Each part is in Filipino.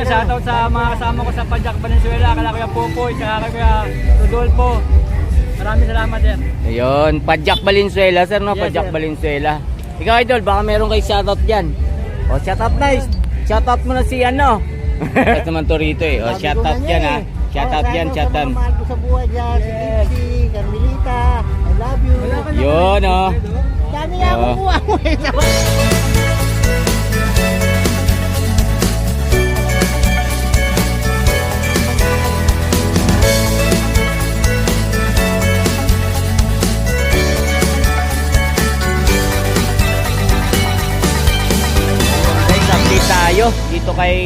Shoutout sa mga kasama ko sa Pajak Valenzuela, kala Kuya Popoy, saka kay Kuya Rodolfo. Maraming salamat, sir. Ayun, Pajak Valenzuela, sir, no? Yes, Pajak sir. Valenzuela. Ikaw, idol, baka meron kay shoutout dyan. O, shoutout na, shoutout mo na si ano. Ito naman to rito eh. O, shoutout yan ha. Shoutout yan, shoutout. Mahal ko sa buhay dyan, si Dixie, Carmelita, I love you. Yun, o. Dami nga Oo. kukuha mo eh. dito kay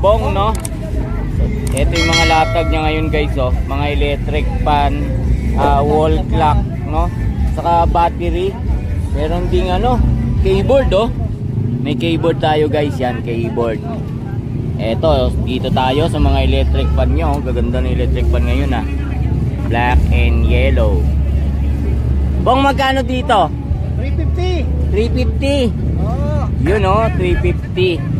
Bong, no? Ito yung mga latag niya ngayon, guys, oh. Mga electric fan, ah, wall clock, no? Saka battery. Meron ding ano, keyboard, oh. May keyboard tayo, guys, yan, keyboard. Eto, dito tayo sa mga electric fan niya, oh. Gaganda ng electric fan ngayon, ah. Black and yellow. Bong, magkano dito? 350. 350. Oo. Yun oh, 350.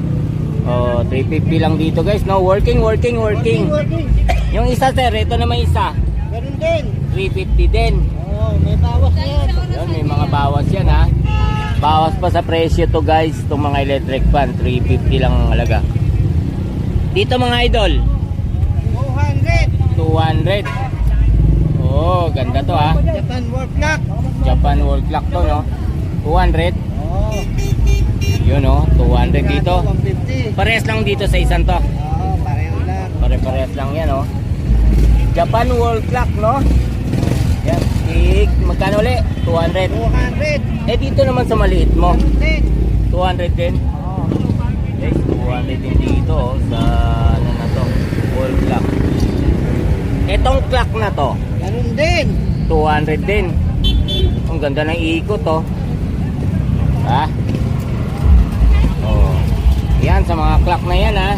Oh, 350 lang dito guys, no? Working, working, working. Working. Yung isa sir, ito naman isa. Ganun din. 350 din. Oo, may bawas yan. Yun, may mga bawas yan ha. Bawas pa sa presyo to guys, itong mga electric fan. 350 lang ang halaga. Dito mga idol, 200. 200. Oh, ganda to ha. Japan Work Lock. Japan wall clock to no. 200. Oo. Yun oh, 200 dito. 150. Parehas lang dito sa isang to. Oo, pareho lang. Pare-parehas lang yan, oh. Japan wall clock, no? Yan. Tig, magkano ulit? 200. 200. Eh, dito naman sa maliit mo. Ganun din. 200 din. Oo. Guys, 200 din dito, oh, sa, ano na to, wall clock. Etong clock na to, Ganun din. 200 din. Ang ganda ng ikot, oh. Ha? Oh. Yan, sa mga clock na yan, ha?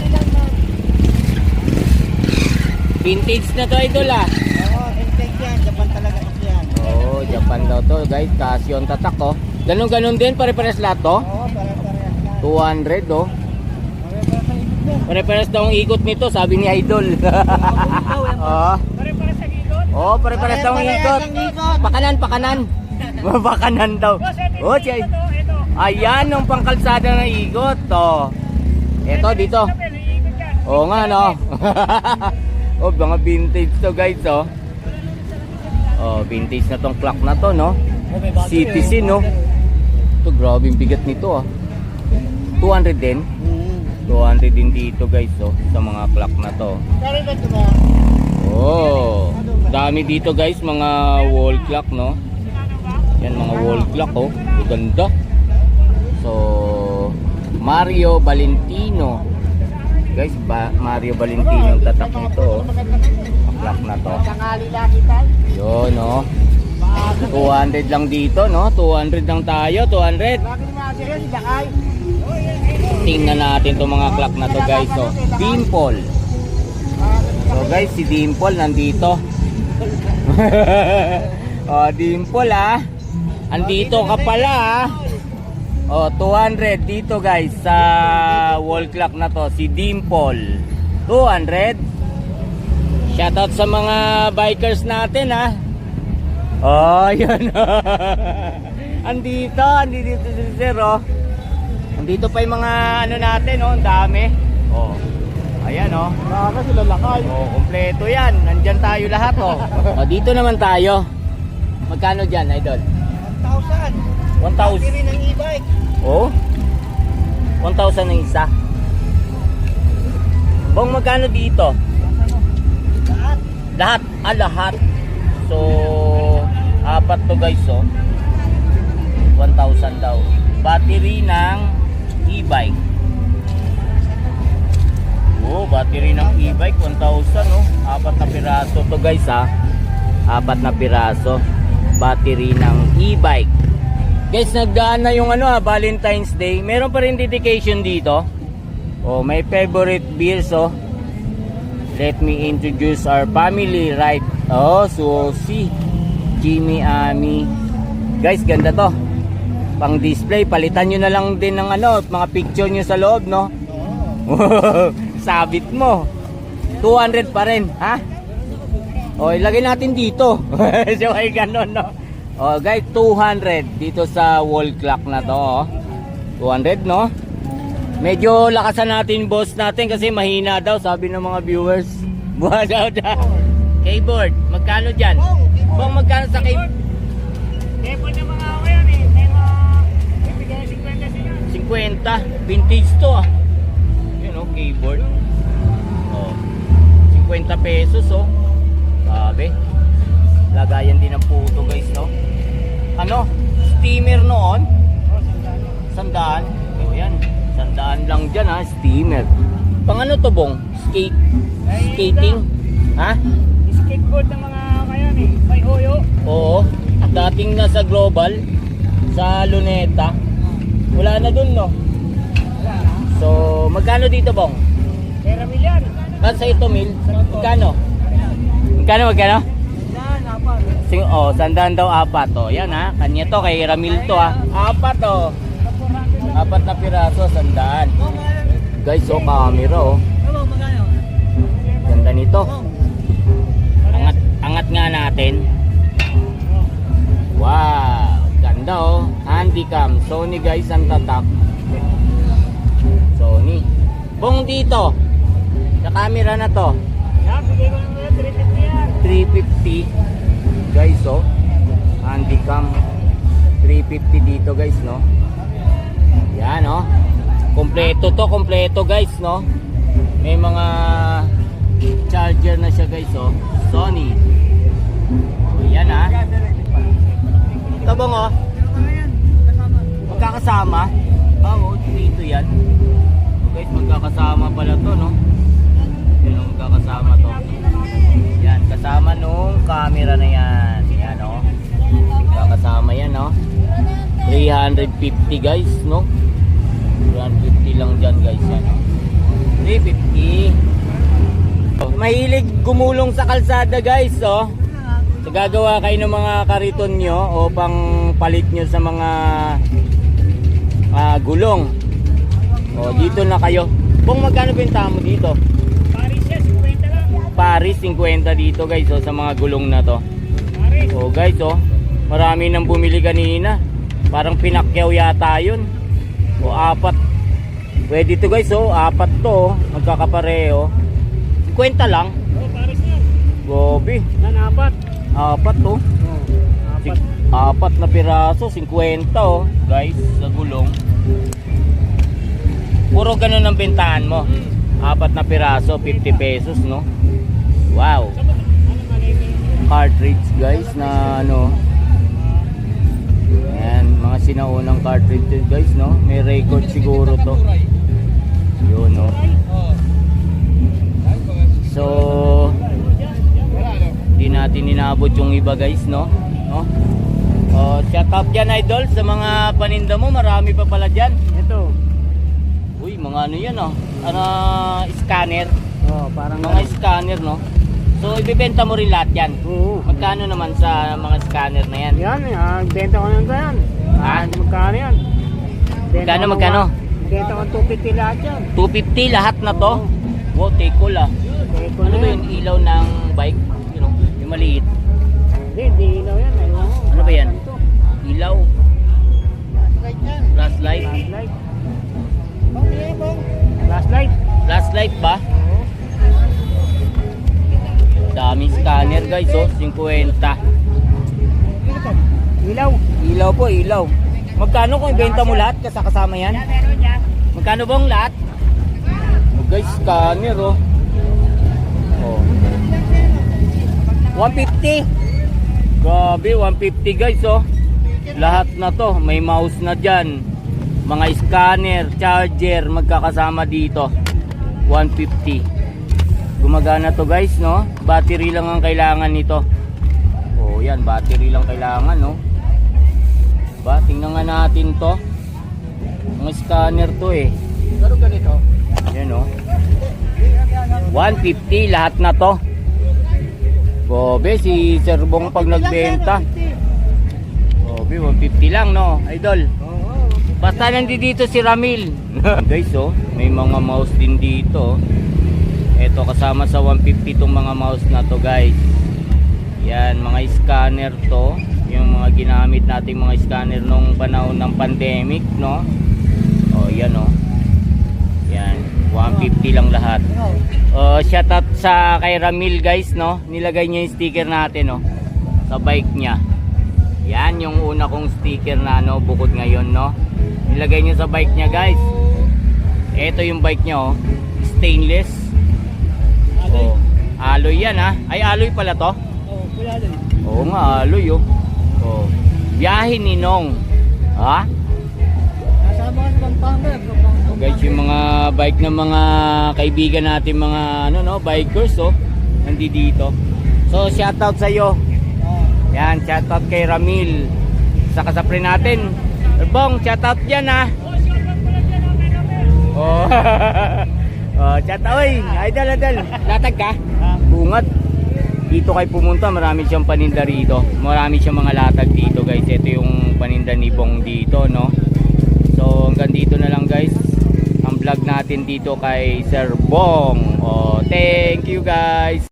Vintage na to, idol, ah. Oo, vintage yan. Japan talaga kasi yan. Oh, Japan daw to, guys. Casio ang tatak, oh. Ganun-ganun din, pare-pares lahat to. Oo, pare-parehas lang. 200, oh. Ang ikot. Pare-pares daw ang ikot nito, sabi ni Idol. oh. Pare-pare sa gilot. Oh, pare-pares daw ang ikot. ang ikot. Pakanan, pakanan. pakanan daw. Oh, ito. Ayan, ang pangkalsada na ikot, oh. Eto, dito. Oo nga, no? oh, mga vintage to, guys, oh. Oh, vintage na tong clock na to, no? CTC, no? Ito, grabe yung bigat nito, ah. 200 din. Hmm. 200 din dito, guys, oh. Sa mga clock na to. Ito? Oh, dami dito, guys, mga wall clock, no? Yan, mga wall clock, oh. Ganda. So, Mario Valentino. Guys, ba Mario Valentino ang tatak nito, oh. Ang clock na to. Yun, no? 200 lang dito, no? 200 lang tayo, 200. Lagi ni mga sir, si Dakay. Tingnan natin itong mga clock na to, guys, oh. Dimple. So, guys, si Dimple nandito. oh, Dimple, ah. Andito ka pala, ah. Oh, 200 dito, guys, sa wall clock na to, si Dimple. 200. Shoutout sa mga bikers natin, ah. Oh, yun. andito, andito si Sir, oh. Andito pa yung mga ano natin, oh, ang dami. Oh. Ayan, oh. Baka sila lakay. Oh, kompleto 'yan. Nandyan tayo lahat, oh. oh dito naman tayo. Magkano diyan, idol? 1,000. 1,000. Hindi rin ang e-bike. Oh. 1,000 ang isa. Bong magkano dito? Lahat. Lahat, ah, lahat. So, apat to guys, oh. 1,000 daw. Battery ng e-bike. Oh, battery ng e-bike 1,000, oh. Apat na piraso to guys, ha. Apat na piraso. Battery ng e-bike. Guys, nagdaan na yung ano, ah, Valentine's Day. Meron pa rin dedication dito. Oh, may favorite beers, oh. Let me introduce our family, right? Oh, Susie, Jimmy, Ami. Guys, ganda to. Pang display, palitan nyo na lang din ng ano, mga picture nyo sa loob, no? Sabit mo. 200 pa rin, ha? O, ilagay natin dito. so, ay ganun, no? O, guys, 200 dito sa wall clock na to, oh. 200, no? Medyo lakasan natin boss natin kasi mahina daw, sabi ng mga viewers. Buha daw daw. Keyboard, magkano dyan? Bong, magkano sa keyboard? Kaya na mga ako yan eh. May mga... Ibigay 50 siya. 50. Vintage to ah. Yun oh, keyboard. Oh. 50 pesos oh. Sabi. Lagayan din ng puto guys no. Ano? Steamer noon? Sandaan. Oh yan. Sandaan lang dyan ha. Steamer. Pang ano to bong? Skate? Skating? Ha? Skateboard ng mga kayan eh. May hoyo. Oo. Dating nasa global. Sa Luneta. Wala na dun no. So, magkano dito bong? Pera milyan. At sa ito mil, magkano? Magkano, magkano? Apat. Sing, oh, sandaan daw apat. Oh, yan ha. Kanya to, kay Ramil to ha. Apat oh. Apat na piraso, sandaan. Guys, oh, camera oh. Ano? Ganda nito. Angat, angat nga natin. Wow, ganda oh. Handycam. Sony guys ang tatak. Sony. Bong dito. Sa camera na to. Bigay ko mga 350 yan. 350 guys oh. Handycam 350 dito guys no? Yan oh. Kompleto to kompleto guys no? May mga charger na siya guys oh. Sony. Yan ah. Tabang oh. Magkakasama? Ah oh dito yan. So guys magkakasama pala to no? Yan oh magkakasama to. Yan, kasama nung camera na. Yan, 350 guys, no? 350 lang dyan guys, yan. oh. 350. Mahilig gumulong sa kalsada guys, oh. So, gagawa kayo ng mga kariton nyo o pang palit nyo sa mga ah, gulong. O, dito na kayo. Kung magkano benta mo dito? Paris siya, 50 lang. Paris 50 dito guys oh, sa mga gulong na to. Oh guys oh, marami nang bumili kanina. Parang pinakyaw yata 'yun. O apat. Pwede to guys oh, apat to oh, magkakapareho. 50 lang. Oh, Paris yan. Gobi, Yan, apat. apat to. Oh, apat. Sik- apat na piraso, 50 oh, guys, sa gulong. Puro ganun ang bentahan mo. Apat na piraso, 50 pesos, no? Wow. Ano cartridge guys na ano sinaunang cartridge guys no? May record siguro to. Yun no? So di natin inabot yung iba guys no? No? Oh, shout out dyan idol sa mga paninda mo. Marami pa pala dyan. Ito. uy mga ano yan oh ano scanner. Oh, parang mga scanner no? So ibibenta mo rin lahat yan. Oo. Magkano naman sa mga scanner na yan? Yan, ah, benta ko ng ganyan. Ha? Ah, magkano yan? Magkano, magkano? Benta ko ng 250 lahat yan. 250 lahat na to? Wow, take all ah. Benta ko Ano ba yan. yung ilaw ng bike? You know, yung maliit. Hindi, hindi ilaw yan. Ayun mo. Ano ba yan? Ilaw, flashlight. Flashlight. Bang, bigay, bang. Flashlight. Flashlight ba? Daming scanner guys oh, 50. Ilaw. Ilaw po, ilaw. Magkano kung ibenta mo lahat kasi kasama yan. Magkano bang lahat? Oh, guys, scanner oh. Oh. 150. Grabe, 150 guys oh. Lahat na to, may mouse na dyan. Mga scanner, charger, magkakasama dito. 150. Gumagana to guys, no? Battery lang ang kailangan nito. Oh, yan, battery lang kailangan, no? Ba, tingnan nga natin to. Mga scanner to eh. Pero ganito. Yan oh. 150 lahat na to. Gobe si Sir Bong pag nagbenta. Gobe 150 lang no, idol. Basta nandito si Ramil. guys, oh, may mga mouse din dito. Ito kasama sa 150 tong mga mouse na to, guys. Yan, mga scanner to. Yung mga ginamit nating mga scanner nung panahon ng pandemic, no? Oh, yan oh. Yan, 150 lang lahat. Uh, shout out sa kay Ramil guys, no? Nilagay niya yung sticker natin, no? Sa bike niya. Yan yung una kong sticker na ano, bukod ngayon, no? Nilagay niya sa bike niya, guys. Ito yung bike niya, oh. Stainless. Oh. Alloy yan, ha? Ay, alloy pala to? Oh. Oo nga, alloy, oh. Oh. Biyahe ni Nong. Ha? Kasama ka sa Pampanga. Oh, guys, yung mga bike ng mga kaibigan natin, mga ano no, bikers oh. Nandito dito. So, shoutout sa iyo. Yan, shoutout kay Ramil. Saka sa pre natin. Bong, shoutout diyan ah. Oh. oh, shoutout oy. Idol, idol. Latag ka? Bungat. Dito kay pumunta, marami siyang paninda rito. Marami siyang mga latag dito, guys. Ito yung paninda ni Bong dito, no. So hanggang dito na lang guys ang vlog natin dito kay Sir Bong. Oh, thank you guys.